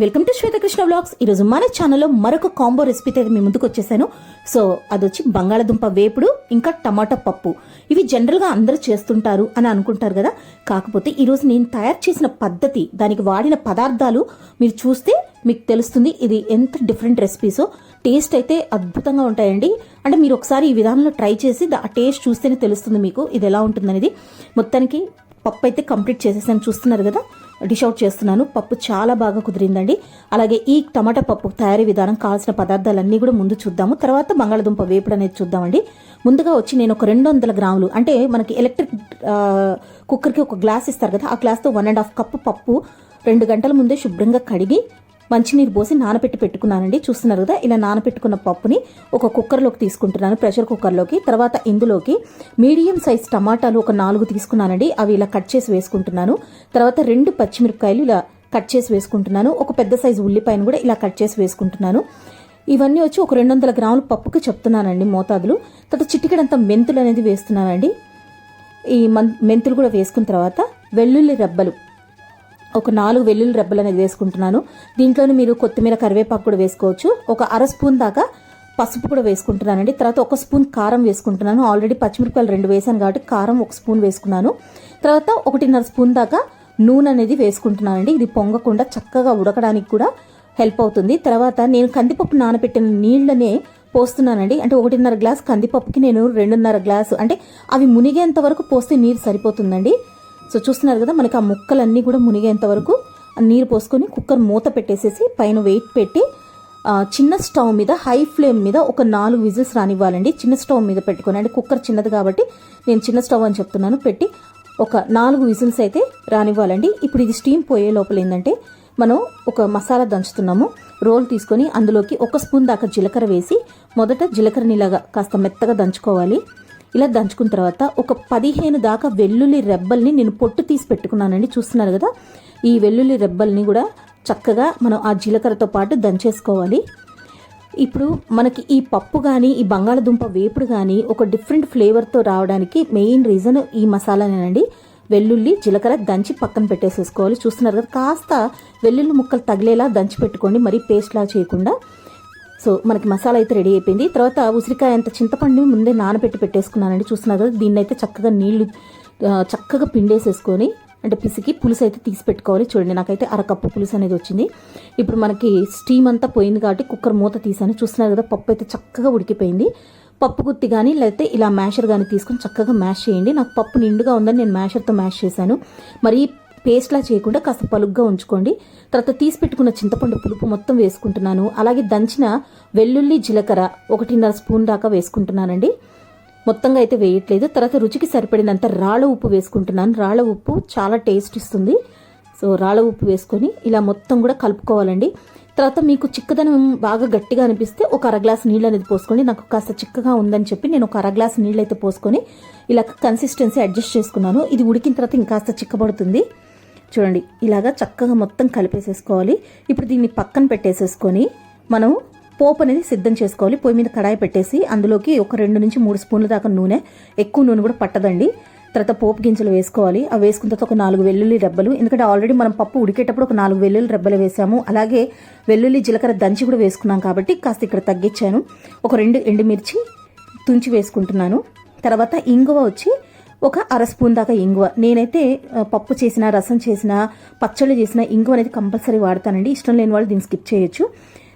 Welcome to Swetha Krishna vlogs ఈరోజు మన ఛానల్లో మరొక కాంబో రెసిపీ అయితే మీ ముందుకు వచ్చేసాను. సో అది వచ్చి బంగాళదుంప వేపుడు ఇంకా టమాటా పప్పు. ఇవి జనరల్గా అందరూ చేస్తుంటారు అని అనుకుంటారు కదా. కాకపోతే ఈరోజు నేను తయారు చేసిన పద్ధతి దానికి వాడిన పదార్థాలు మీరు చూస్తే మీకు తెలుస్తుంది ఇది ఎంత డిఫరెంట్ రెసిపీసో టేస్ట్ అయితే అద్భుతంగా ఉంటాయండి. అంటే మీరు ఒకసారి ఈ విధానంలో ట్రై చేసి దా- ఆ టేస్ట్ చూస్తేనే తెలుస్తుంది మీకు ఇది ఎలా ఉంటుందనేది. మొత్తానికి పప్పు అయితే కంప్లీట్ చేసేసాను చూస్తున్నారు కదా. డిష్ అవుట్ చేస్తున్నాను. పప్పు చాలా బాగా కుదిరిందండి. అలాగే ఈ టమాటా పప్పు తయారీ విధానం కావాల్సిన పదార్థాలన్నీ కూడా ముందు చూద్దాము. తర్వాత బంగాళదుంప వేపుడు అనేది చూద్దామండి. ముందుగా వచ్చి నేను ఒక రెండు వందల గ్రాములు అంటే మనకి ఎలక్ట్రిక్ కుక్కర్కి ఒక గ్లాస్ ఇస్తారు కదా ఆ గ్లాస్తో వన్ అండ్ హాఫ్ కప్పు పప్పు రెండు గంటల ముందే శుభ్రంగా కడిగి మంచినీరు పోసి నానబెట్టి పెట్టుకున్నానండి. చూస్తున్నారు కదా ఇలా నానబెట్టుకున్న పప్పుని ఒక కుక్కర్లోకి తీసుకుంటున్నాను. ప్రెషర్ కుక్కర్లోకి తర్వాత ఇందులోకి మీడియం సైజ్ టమాటాలు ఒక నాలుగు తీసుకున్నానండి. అవి ఇలా కట్ చేసి వేసుకుంటున్నాను. తర్వాత రెండు పచ్చిమిరపకాయలు ఇలా కట్ చేసి వేసుకుంటున్నాను. ఒక పెద్ద సైజు ఉల్లిపాయను కూడా ఇలా కట్ చేసి వేసుకుంటున్నాను. ఇవన్నీ వచ్చి ఒక రెండు వందల గ్రాముల పప్పుకి చెప్తున్నానండి మోతాదులు. తర్వాత చిటికెడంత మెంతులు అనేది వేస్తున్నానండి. ఈ మెంతులు కూడా వేసుకున్న తర్వాత వెల్లుల్లి రెబ్బలు ఒక నాలుగు వెల్లుల్లి రెబ్బలు అనేది వేసుకుంటున్నాను. దీంట్లోనే మీరు కొత్తిమీర కరివేపాకు కూడా వేసుకోవచ్చు. ఒక అర స్పూన్ దాకా పసుపు కూడా వేసుకుంటున్నానండి. తర్వాత ఒక స్పూన్ కారం వేసుకుంటున్నాను. ఆల్రెడీ పచ్చిమిరపకాయలు రెండు వేసాను కాబట్టి కారం ఒక స్పూన్ వేసుకున్నాను. తర్వాత ఒకటిన్నర స్పూన్ దాకా నూనె అనేది వేసుకుంటున్నానండి. ఇది పొంగకుండా చక్కగా ఉడకడానికి కూడా హెల్ప్ అవుతుంది. తర్వాత నేను కందిపప్పు నానబెట్టిన నీళ్ళనే పోస్తున్నానండి. అంటే ఒకటిన్నర గ్లాస్ కందిపప్పుకి నేను రెండున్నర గ్లాసు అంటే అవి మునిగేంత వరకు పోస్తే నీరు సరిపోతుందండి. సో చూస్తున్నారు కదా మనకి ఆ ముక్కలన్నీ కూడా మునిగేంత వరకు నీరు పోసుకొని కుక్కర్ మూత పెట్టేసేసి పైన వెయిట్ పెట్టి చిన్న స్టవ్ మీద హై ఫ్లేమ్ మీద ఒక నాలుగు విజిల్స్ రానివ్వాలండి. చిన్న స్టవ్ మీద పెట్టుకొని అంటే కుక్కర్ చిన్నది కాబట్టి నేను చిన్న స్టవ్ అని చెప్తున్నాను పెట్టి ఒక నాలుగు విజిల్స్ అయితే రానివ్వాలండి. ఇప్పుడు ఇది స్టీమ్ పోయే లోపల ఏంటంటే మనం ఒక మసాలా దంచుతున్నాము రోల్ తీసుకొని అందులోకి ఒక స్పూన్ దాకా జీలకర్ర వేసి మొదట జీలకర్రని ఇలాగా కాస్త మెత్తగా దంచుకోవాలి. ఇలా దంచుకున్న తర్వాత ఒక పదిహేను దాకా వెల్లుల్లి రెబ్బల్ని నేను పొట్టు తీసి పెట్టుకున్నానండి. చూస్తున్నారు కదా? ఈ వెల్లుల్లి రెబ్బల్ని కూడా చక్కగా మనం ఆ జీలకర్రతో పాటు దంచేసుకోవాలి. ఇప్పుడు మనకి ఈ పప్పు కానీ ఈ బంగాళదుంప వేపుడు కానీ ఒక డిఫరెంట్ ఫ్లేవర్తో రావడానికి మెయిన్ రీజన్ ఈ మసాలానేనండి. వెల్లుల్లి జీలకర్ర దంచి పక్కన పెట్టేసేసుకోవాలి. చూస్తున్నారు కదా? కాస్త వెల్లుల్లి ముక్కలు తగిలేలా దంచి పెట్టుకోండి. మరీ పేస్ట్లా చేయకుండా. సో మనకి మసాలా అయితే రెడీ అయిపోయింది. తర్వాత ఉసిరికాయ అంత చింతపండు ముందే నానబెట్టి పెట్టేసుకున్నానండి. చూస్తున్నారు కదా దీన్ని అయితే చక్కగా నీళ్ళు చక్కగా పిండేసేసుకొని అంటే పిసికి పులుసు అయితే తీసి పెట్టుకోవాలి. చూడండి నాకైతే అరకప్పు పులుసు అనేది వచ్చింది. ఇప్పుడు మనకి స్టీమ్ అంతా పోయింది కాబట్టి కుక్కర్ మూత తీసాను. చూస్తున్నారు కదా పప్పు అయితే చక్కగా ఉడికిపోయింది. పప్పు గుత్తి కానీ లేకపోతే ఇలా మ్యాషర్ కానీ తీసుకొని చక్కగా మ్యాష్ చేయండి. నాకు పప్పు నిండుగా ఉందని నేను మ్యాషర్తో మ్యాష్ చేశాను. మరి పేస్ట్లా చేయకుండా కాస్త పలుగ్గా ఉంచుకోండి. తర్వాత తీసి పెట్టుకున్న చింతపండు పులుపు మొత్తం వేసుకుంటున్నాను. అలాగే దంచిన వెల్లుల్లి జీలకర్ర ఒకటిన్నర స్పూన్ దాకా వేసుకుంటున్నానండి. మొత్తంగా అయితే వేయట్లేదు. తర్వాత రుచికి సరిపడినంత రాళ్ళ ఉప్పు వేసుకుంటున్నాను. రాళ్ళ ఉప్పు చాలా టేస్ట్ ఇస్తుంది. సో రాళ్ళ ఉప్పు వేసుకొని ఇలా మొత్తం కూడా కలుపుకోవాలండి. తర్వాత మీకు చిక్కదనం బాగా గట్టిగా అనిపిస్తే ఒక అర గ్లాస్ నీళ్ళు అనేది పోసుకోండి. నాకు కాస్త చిక్కగా ఉందని చెప్పి నేను ఒక అర గ్లాస్ నీళ్ళు అయితే పోసుకొని ఇలా కన్సిస్టెన్సీ అడ్జస్ట్ చేసుకున్నాను. ఇది ఉడికిన తర్వాత ఇంకాస్త చిక్కబడుతుంది. చూడండి ఇలాగా చక్కగా మొత్తం కలిపేసేసుకోవాలి. ఇప్పుడు దీన్ని పక్కన పెట్టేసేసుకొని మనం పోపు అనేది సిద్ధం చేసుకోవాలి. పొయ్యి మీద కడాయి పెట్టేసి అందులోకి ఒక రెండు నుంచి మూడు స్పూన్ల దాకా నూనె ఎక్కువ నూనె కూడా పట్టదండి. తర్వాత పోపు గింజలు వేసుకోవాలి. అవి వేసుకున్న తర్వాత ఒక నాలుగు వెల్లుల్లి రెబ్బలు ఎందుకంటే ఆల్రెడీ మనం పప్పు ఉడికేటప్పుడు ఒక నాలుగు వెల్లుల్లి రెబ్బలు వేసాము. అలాగే వెల్లుల్లి జీలకర్ర దంచి కూడా వేసుకున్నాం కాబట్టి కాస్త ఇక్కడ తగ్గించాను. ఒక రెండు ఎండుమిర్చి తుంచి వేసుకుంటున్నాను. తర్వాత ఇంగువ వచ్చి ఒక అర స్పూన్ దాకా ఇంగువ. నేనైతే పప్పు చేసిన రసం చేసిన పచ్చళ్ళు చేసిన ఇంగువ అనేది కంపల్సరీ వాడతానండి. ఇష్టం లేని వాళ్ళు దీన్ని స్కిప్ చేయొచ్చు.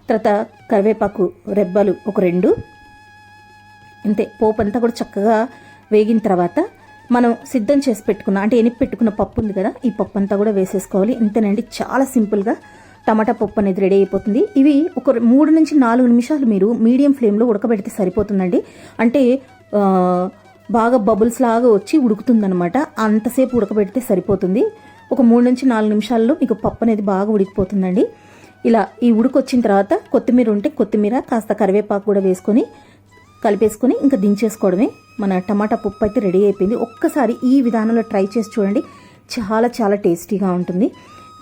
తర్వాత కరివేపాకు రెబ్బలు ఒక రెండు. అంతే పోపు అంతా కూడా చక్కగా వేగిన తర్వాత మనం సిద్ధం చేసి పెట్టుకున్న అంటే ఎనిపి పెట్టుకున్న పప్పు ఉంది కదా ఈ పప్పు అంతా కూడా వేసేసుకోవాలి. ఇంతేనండి. చాలా సింపుల్గా టమాటా పప్పు అనేది రెడీ అయిపోతుంది. ఇవి ఒక మూడు నుంచి నాలుగు నిమిషాలు మీరు మీడియం ఫ్లేమ్లో ఉడకబెడితే సరిపోతుందండి. అంటే బాగా బబుల్స్ లాగా వచ్చి ఉడుకుతుందనమాట అంతసేపు ఉడకబెడితే సరిపోతుంది. ఒక మూడు నుంచి నాలుగు నిమిషాల్లో మీకు పప్పు అనేది బాగా ఉడికిపోతుందండి. ఇలా ఈ ఉడికొచ్చిన తర్వాత కొత్తిమీర ఉంటే కొత్తిమీర కాస్త కరివేపాకు కూడా వేసుకొని కలిపేసుకొని ఇంకా దించేసుకోవడమే. మన టమాటా పప్పు అయితే రెడీ అయిపోయింది. ఒక్కసారి ఈ విధానంలో ట్రై చేసి చూడండి. చాలా చాలా టేస్టీగా ఉంటుంది.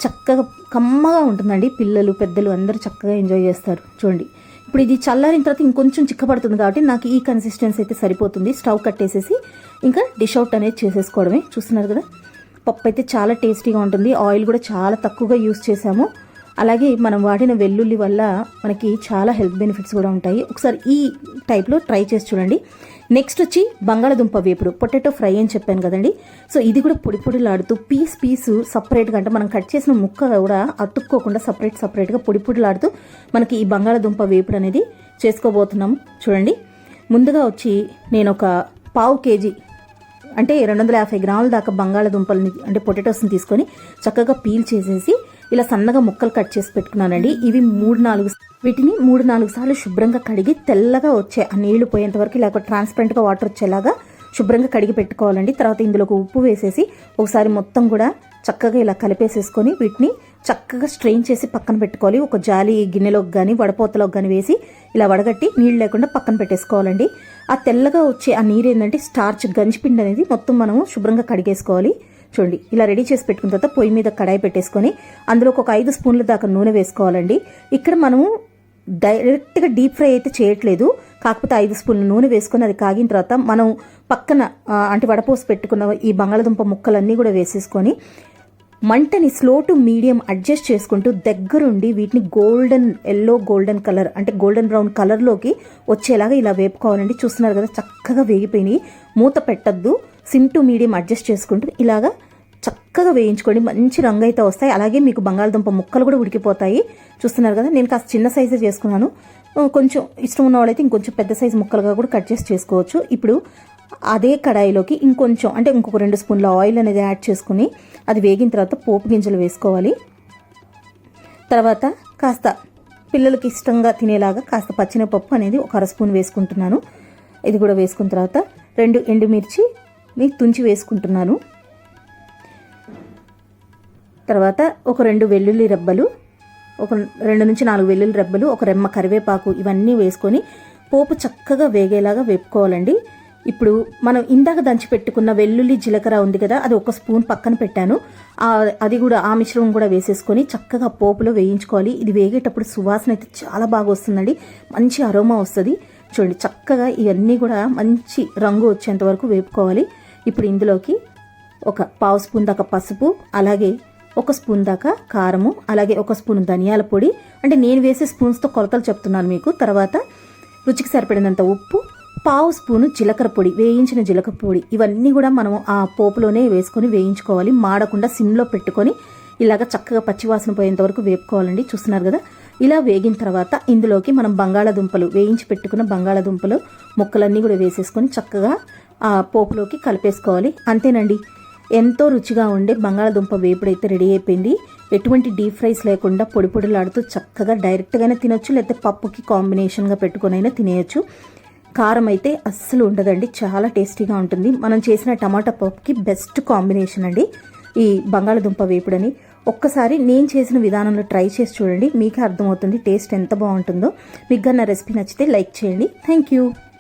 చక్కగా కమ్మగా ఉంటుందండి. పిల్లలు పెద్దలు అందరూ చక్కగా ఎంజాయ్ చేస్తారు. చూడండి. ఇప్పుడు ఇది చల్లారిన తర్వాత ఇంకొంచెం చిక్కబడుతుంది కాబట్టి నాకు ఈ కన్సిస్టెన్సీ అయితే సరిపోతుంది. స్టవ్ కట్టేసేసి ఇంకా డిష్ అవుట్ అనేది చేసేసుకోవడమే. చూస్తున్నారు కదా? పప్పు అయితే చాలా టేస్టీగా ఉంటుంది. ఆయిల్ కూడా చాలా తక్కువగా యూస్ చేసాము అలాగే మనం వాడిన వెల్లుల్లి వల్ల మనకి చాలా హెల్త్ బెనిఫిట్స్ కూడా ఉంటాయి. ఒకసారి ఈ టైప్లో ట్రై చేసి చూడండి. నెక్స్ట్ వచ్చి బంగాళదుంప వేపుడు పొటాటో ఫ్రై అని చెప్పాను కదండి. సో ఇది కూడా పొడి పొడిలాడుతూ పీస్ పీస్ సపరేట్గా అంటే మనం కట్ చేసిన ముక్క కూడా అతుక్కోకుండా సపరేట్ సపరేట్గా పొడి పొడిలాడుతూ మనకి ఈ బంగాళదుంప వేపుడు అనేది చేసుకోబోతున్నాము చూడండి. ముందుగా వచ్చి నేను ఒక పావు కేజీ అంటే రెండు వందల యాభై గ్రాముల దాకా బంగాళదుంపలని అంటే పొటాటోస్ని తీసుకొని చక్కగా పీల్ చేసేసి ఇలా సన్నగా ముక్కలు కట్ చేసి పెట్టుకున్నానండి. ఇవి మూడు నాలుగు వీటిని మూడు నాలుగు సార్లు శుభ్రంగా కడిగి తెల్లగా వచ్చే ఆ నీళ్ళు పోయేంత వరకు లేకపోతే ట్రాన్స్పరెంట్గా వాటర్ వచ్చేలాగా శుభ్రంగా కడిగి పెట్టుకోవాలండి. తర్వాత ఇందులోకి ఉప్పు వేసేసి ఒకసారి మొత్తం కూడా చక్కగా ఇలా కలిపేసేసుకొని వీటిని చక్కగా స్ట్రెయిన్ చేసి పక్కన పెట్టుకోవాలి. ఒక జాలి గిన్నెలోకి కానీ వడపోతలోకి కానీ వేసి ఇలా వడగట్టి నీళ్ళు లేకుండా పక్కన పెట్టేసుకోవాలండి. ఆ తెల్లగా వచ్చే ఆ నీరు ఏంటంటే స్టార్చ్ గంజిపిండి అనేది మొత్తం మనము శుభ్రంగా కడిగేసుకోవాలి. చూడండి ఇలా రెడీ చేసి పెట్టుకున్న తర్వాత పొయ్యి మీద కడాయి పెట్టేసుకొని అందులో ఒక ఐదు స్పూన్ల దాకా నూనె వేసుకోవాలండి. ఇక్కడ మనము డైరెక్ట్గా డీప్ ఫ్రై అయితే చేయట్లేదు. కాకపోతే ఐదు స్పూన్ల నూనె వేసుకొని అది కాగిన తర్వాత మనం పక్కన అంటే వడపోసి పెట్టుకున్న ఈ బంగాళదుంప ముక్కలన్నీ కూడా వేసేసుకొని మంటని స్లో టు మీడియం అడ్జస్ట్ చేసుకుంటూ దగ్గరుండి వీటిని గోల్డెన్ ఎల్లో గోల్డెన్ కలర్ అంటే గోల్డెన్ బ్రౌన్ కలర్లోకి వచ్చేలాగా ఇలా వేపుకోవాలండి. చూస్తున్నారు కదా చక్కగా వేగిపోయినాయి. మూత పెట్టద్దు. సిమ్ టు మీడియం అడ్జస్ట్ చేసుకుంటూ ఇలాగా చక్కగా వేయించుకోండి. మంచి రంగు అయితే వస్తాయి. అలాగే మీకు బంగాళదుంప ముక్కలు కూడా ఉడికిపోతాయి. చూస్తున్నారు కదా నేను కాస్త చిన్న సైజే చేసుకున్నాను. కొంచెం ఇష్టం ఉన్న వాళ్ళైతే ఇంకొంచెం పెద్ద సైజు ముక్కలుగా కూడా కట్ చేసి చేసుకోవచ్చు. ఇప్పుడు అదే కడాయిలోకి ఇంకొంచెం అంటే ఇంకొక రెండు స్పూన్ల ఆయిల్ అనేది యాడ్ చేసుకుని అది వేగిన తర్వాత పోపు గింజలు వేసుకోవాలి. తర్వాత కాస్త పిల్లలకి ఇష్టంగా తినేలాగా కాస్త పచ్చినపప్పు అనేది ఒక అర స్పూన్ వేసుకుంటున్నాను. ఇది కూడా వేసుకున్న తర్వాత రెండు ఎండుమిర్చిని తుంచి వేసుకుంటున్నాను. తర్వాత ఒక రెండు వెల్లుల్లి రెబ్బలు ఒక రెండు నుంచి నాలుగు వెల్లుల్లి రెబ్బలు ఒక రెమ్మ కరివేపాకు ఇవన్నీ వేసుకొని పోపు చక్కగా వేగేలాగా వేపుకోవాలండి. ఇప్పుడు మనం ఇందాక దంచి పెట్టుకున్న వెల్లుల్లి జీలకర్ర ఉంది కదా అది ఒక స్పూన్ పక్కన పెట్టాను. అది కూడా ఆ మిశ్రమం కూడా వేసేసుకొని చక్కగా పోపులో వేయించుకోవాలి. ఇది వేగేటప్పుడు సువాసన అయితే చాలా బాగా వస్తుందండి. మంచి అరోమా వస్తుంది. చూడండి చక్కగా ఇవన్నీ కూడా మంచి రంగు వచ్చేంత వరకు వేపుకోవాలి. ఇప్పుడు ఇందులోకి ఒక పావు స్పూన్ దాకా పసుపు అలాగే ఒక స్పూన్ దాకా కారము అలాగే ఒక స్పూన్ ధనియాల పొడి. అంటే నేను వేసే స్పూన్స్తో కొలతలు చెప్తున్నాను మీకు. తర్వాత రుచికి సరిపడినంత ఉప్పు పావు స్పూను జీలకర్ర పొడి వేయించిన జీలకర్ర పొడి. ఇవన్నీ కూడా మనం ఆ పోపులోనే వేసుకొని వేయించుకోవాలి. మాడకుండా సిమ్లో పెట్టుకొని ఇలాగ చక్కగా పచ్చివాసన పోయేంత వరకు వేపుకోవాలండి. చూస్తున్నారు కదా? ఇలా వేగిన తర్వాత ఇందులోకి మనం బంగాళాదుంపలు వేయించి పెట్టుకున్న బంగాళాదుంపలు ముక్కలన్నీ కూడా వేసేసుకొని చక్కగా ఆ పోపులోకి కలిపేసుకోవాలి. అంతేనండి? ఎంతో రుచిగా ఉండే బంగాళదుంప వేపుడైతే రెడీ అయిపోయింది. ఎటువంటి డీప్ ఫ్రైస్ లేకుండా పొడి పొడిలాడుతూ చక్కగా డైరెక్ట్గానే తినొచ్చు లేకపోతే పప్పుకి కాంబినేషన్గా పెట్టుకునైనా తినేయచ్చు. కారం అయితే అస్సలు ఉండదండి చాలా టేస్టీగా ఉంటుంది. మనం చేసిన టమాటా పప్పుకి బెస్ట్ కాంబినేషన్ అండి ఈ బంగాళదుంప వేపుడని. ఒక్కసారి నేను చేసిన విధానంలో ట్రై చేసి చూడండి మీకే అర్థమవుతుంది టేస్ట్ ఎంత బాగుంటుందో. మీకు నా రెసిపీ నచ్చితే లైక్ చేయండి. Thank you.